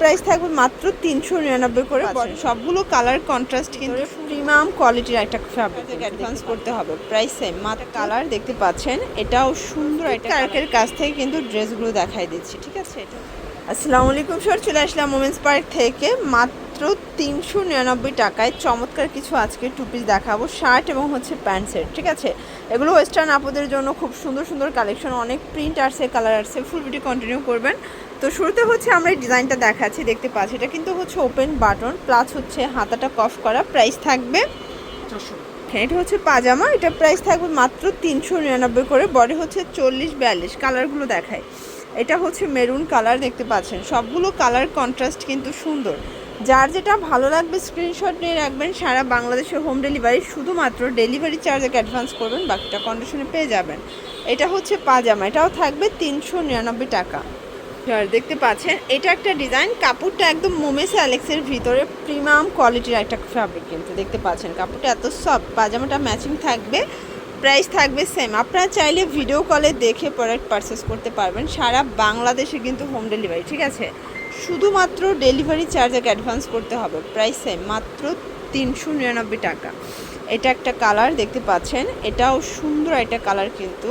Price থাকবে মাত্র তিনশো নিরানব্বই করে। সবগুলো কালার কন্ট্রাস্ট কিন্তু প্রিমিয়াম কোয়ালিটির একটা ফ্যাব্রিক অ্যাডভান্স করতে হবে প্রাইস সেম মাত্র কালার দেখতে পাচ্ছেন এটাও সুন্দর একটা কার্কের কাছ থেকে কিন্তু ড্রেসগুলো দেখাই দিচ্ছি ঠিক আছে? এটা আসসালামু আলাইকুম স্যার চলে আসলাম মোমেন্স পার্ক থেকে। মাত্র তিনশো নিরানব্বই টাকায় চমৎকার কিছু আজকে টু পিস দেখাবো শার্ট এবং হচ্ছে প্যান্ট সেট ঠিক আছে? এগুলো ওয়েস্টার্ন আপুদের জন্য খুব সুন্দর সুন্দর কালেকশন অনেক প্রিন্ট আসছে কালার আসছে ফুল ভিডিও কন্টিনিউ করবেন। তো শুরুতে হচ্ছে আমরা এই ডিজাইনটা দেখাচ্ছি দেখতে পাচ্ছি। এটা কিন্তু হচ্ছে ওপেন বাটন প্লাস হচ্ছে হাতাটা কফ করা প্রাইস থাকবে হ্যাঁ এটা হচ্ছে পাজামা এটা প্রাইস থাকবে মাত্র তিনশো নিরানব্বই করে বডি হচ্ছে চল্লিশ বিয়াল্লিশ কালারগুলো দেখায় এটা হচ্ছে মেরুন কালার দেখতে পাচ্ছেন। সবগুলো কালার কন্ট্রাস্ট কিন্তু সুন্দর। যার যেটা ভালো লাগবে স্ক্রিনশট নিয়ে রাখবেন সারা বাংলাদেশে হোম ডেলিভারি শুধুমাত্র ডেলিভারি চার্জ অ্যাডভান্স করবেন বাকিটা কন্ডিশনে পেয়ে যাবেন। এটা হচ্ছে পাজামা এটাও থাকবে তিনশো নিরানব্বই টাকা। দেখতে পাচ্ছেন, এটা একটা ডিজাইন। কাপড়টা একদম মোমেস অ্যালেক্সের ভিতরে প্রিমিয়াম কোয়ালিটির একটা ফ্যাব্রিক কিন্তু দেখতে পাচ্ছেন। কাপড়টা এত সফট পাজামাটা ম্যাচিং থাকবে প্রাইস থাকবে সেম আপনারা চাইলে ভিডিও কলে দেখে প্রোডাক্ট পারচেস করতে পারবেন। সারা বাংলাদেশে কিন্তু হোম ডেলিভারি ঠিক আছে? শুধুমাত্র ডেলিভারি চার্জ এক অ্যাডভান্স করতে হবে প্রাইস সেম মাত্র তিনশো নিরানব্বই টাকা। এটা একটা কালার দেখতে পাচ্ছেন, এটাও সুন্দর একটা কালার কিন্তু।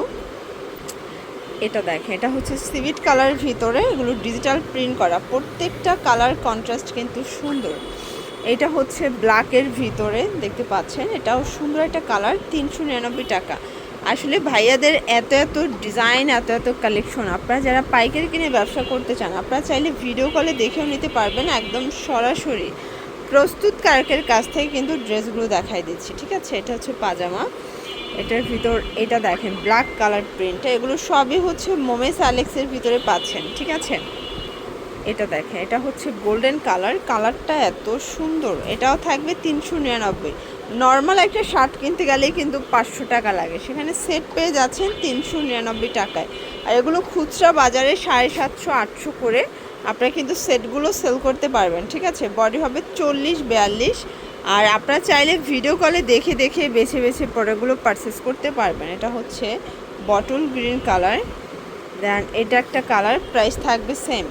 এটা দেখেন, এটা হচ্ছে সিভিট কালার ভিতরে এগুলো ডিজিটাল প্রিন্ট করা। প্রত্যেকটা কালার কন্ট্রাস্ট কিন্তু সুন্দর। এটা হচ্ছে ব্ল্যাকের ভিতরে, দেখতে পাচ্ছেন? এটাও সুন্দর একটা কালার, তিনশো নিরানব্বই টাকা। আসলে ভাইয়াদের এত এত ডিজাইন এত এত কালেকশন আপনারা যারা পাইকারি কিনে ব্যবসা করতে চান, আপনারা চাইলে ভিডিও কলে দেখেও নিতে পারবেন একদম সরাসরি। প্রস্তুত কারকের কাছ থেকে কিন্তু ড্রেসগুলো দেখাই দিচ্ছি, ঠিক আছে? এটা হচ্ছে পাজামা। এটার ভিতর, এটা দেখেন ব্ল্যাক কালার প্রিন্টটা এগুলো সবই হচ্ছে মোমেস অ্যালেক্সের ভিতরে পাচ্ছেন, ঠিক আছে? এটা দেখেন, এটা হচ্ছে গোল্ডেন কালার কালারটা এত সুন্দর। এটাও থাকবে তিনশো নিরানব্বই। নর্মাল একটা শার্ট কিনতে গেলেই কিন্তু পাঁচশো টাকা লাগে। সেখানে সেট পেয়ে যাচ্ছেন তিনশো নিরানব্বই টাকায়। আর এগুলো খুচরা বাজারে সাড়ে সাতশো, আটশো করে আপনারা কিন্তু সেটগুলো সেল করতে পারবেন, ঠিক আছে? বডি হবে চল্লিশ, বিয়াল্লিশ। আর আপনারা চাইলে ভিডিও কলে দেখে দেখে বেছে বেছে প্রোডাক্টগুলো পারচেস করতে পারবেন। এটা হচ্ছে বটল গ্রিন কালার দেন এটা একটা কালার প্রাইস থাকবে সেম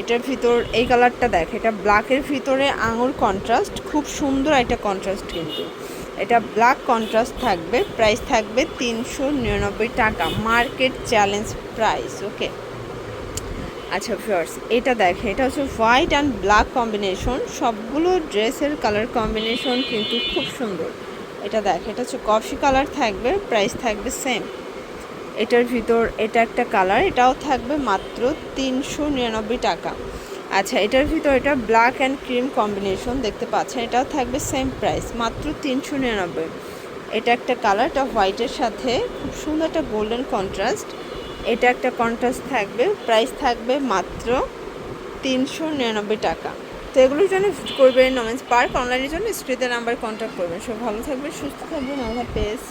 এটার ভিতর, এই কালারটা দেখ, এটা ব্ল্যাকের ভিতরে আঙুর কন্ট্রাস্ট খুব সুন্দর একটা কন্ট্রাস্ট কিন্তু। এটা ব্ল্যাক কন্ট্রাস্ট থাকবে প্রাইস থাকবে তিনশো নিরানব্বই টাকা। মার্কেট চ্যালেঞ্জ প্রাইস ওকে আচ্ছা ফিওর্স এটা দেখে এটা হচ্ছে হোয়াইট অ্যান্ড ব্ল্যাক কম্বিনেশন সবগুলো ড্রেসের কালার কম্বিনেশন কিন্তু খুব সুন্দর। এটা দেখে এটা হচ্ছে কফি কালার থাকবে প্রাইস থাকবে সেম এটার ভিতর এটা একটা কালার এটাও থাকবে মাত্র তিনশো নিরানব্বই টাকা। আচ্ছা এটার ভিতর এটা ব্ল্যাক অ্যান্ড ক্রিম কম্বিনেশন দেখতে পাচ্ছেন, এটাও থাকবে সেম প্রাইস মাত্র তিনশো নিরানব্বই। এটা একটা কালার এটা হোয়াইটের সাথে খুব সুন্দর একটা গোল্ডেন কন্ট্রাস্ট এটা একটা কন্ট্রাস্ট থাকবে প্রাইস থাকবে মাত্র তিনশো নিরানব্বই টাকা। তো এগুলোর জন্য করবেন নমেন্স পার্ক অনলাইনের জন্য স্ক্রিতে নাম্বার কন্ট্যাক্ট করবেন। সব ভালো থাকবে সুস্থ থাকবেন, আল্লাহ পেস